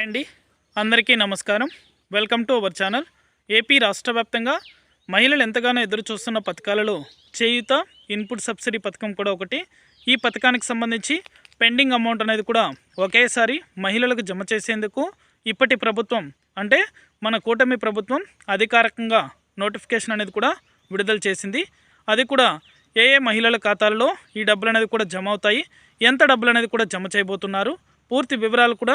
Hi అండి. అందరికీ నమస్కారం. Welcome to our channel. AP రాష్ట్ర వ్యాప్తంగా మహిళలు ఎంతగానో ఎదురు చూస్తున్న పథకాలలో చేయుత ఇన్పుట్ సబ్సిడీ పథకం కూడా ఒకటి. ఈ పథకానికి సంబంధించి పెండింగ్ అమౌంట్ అనేది కూడా ఒకేసారి మహిళలకు జమ చేసేందుకు ఇప్పటి ప్రభుత్వం అంటే మన కూటమి ప్రభుత్వం అధికారికంగా నోటిఫికేషన్ అనేది కూడా విడుదల చేసింది. అది కూడా ఏ ఏ మహిళల ఖాతాలలో ఈ డబ్బులు అనేది కూడా జమ అవుతాయి ఎంత డబ్బులు అనేది కూడా జమ చేయబోతున్నారు పూర్తి వివరాలు కూడా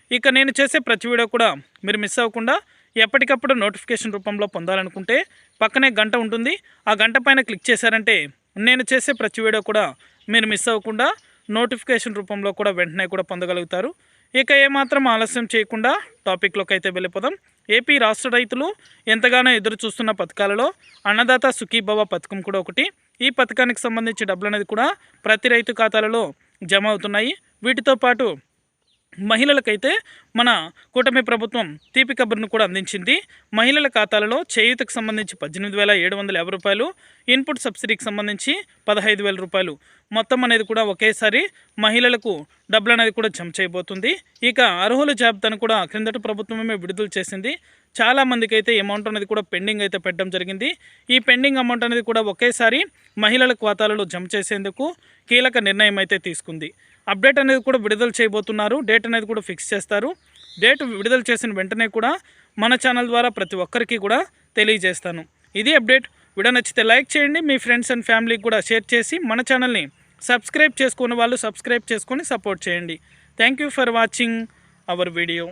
ఇక నేను చేసే ప్రతి వీడియో కూడా మీరు మిస్ అవ్వకుండా ఎప్పటికప్పుడు నోటిఫికేషన్ రూపంలో పొందాలనుకుంటే పక్కనే గంట ఉంటుంది. ఆ గంట పైన క్లిక్ చేశారంటే నేను చేసే ప్రతి వీడియో కూడా మీరు మిస్ అవ్వకుండా నోటిఫికేషన్ రూపంలో కూడా వెంటనే కూడా పొందగలుగుతారు. ఇక ఏమాత్రం ఆలస్యం చేయకుండా టాపిక్లోకి అయితే వెళ్ళిపోదాం. ఏపీ రాష్ట్ర రైతులు ఎంతగానో ఎదురు చూస్తున్న పథకాలలో అన్నదాత సుఖీభవ పథకం కూడా ఒకటి. ఈ పథకానికి సంబంధించి డబ్బులు అనేది కూడా ప్రతి రైతు ఖాతాలలో జమ అవుతున్నాయి. వీటితో పాటు మహిళలకైతే మన కూటమి ప్రభుత్వం తీపి కబుర్ను కూడా అందించింది. మహిళల ఖాతాలలో చేయూతకు సంబంధించి పద్దెనిమిది వేల ఏడు వందల యాభై రూపాయలు ఇన్పుట్ సబ్సిడీకి సంబంధించి పదహైదు వేల రూపాయలు. మొత్తం అనేది కూడా ఒకేసారి మహిళలకు డబ్బులు అనేది కూడా జమ చేయబోతుంది. ఇక అర్హుల జాబితాను కూడా క్రిందటి ప్రభుత్వమే విడుదల చేసింది. చాలామందికి అయితే అమౌంట్ అనేది కూడా పెండింగ్ అయితే పెట్టడం జరిగింది. ఈ పెండింగ్ అమౌంట్ అనేది కూడా ఒకేసారి మహిళల ఖాతాలలో జమ చేసేందుకు కీలక నిర్ణయం అయితే తీసుకుంది. అప్డేట్ అనేది కూడా విడుదల చేయబోతున్నారు. డేట్ అనేది కూడా ఫిక్స్ చేస్తారు. డేట్ విడుదల చేసిన వెంటనే కూడా మన ఛానల్ ద్వారా ప్రతి ఒక్కరికి కూడా తెలియజేస్తాను. ఇది అప్డేట్. వీడియో నచ్చితే లైక్ చేయండి. మీ ఫ్రెండ్స్ అండ్ ఫ్యామిలీకి కూడా షేర్ చేసి మన ఛానల్ని సబ్స్క్రైబ్ చేసుకున్న వాళ్ళు సబ్స్క్రైబ్ చేసుకొని సపోర్ట్ చేయండి. Thank you for watching our video.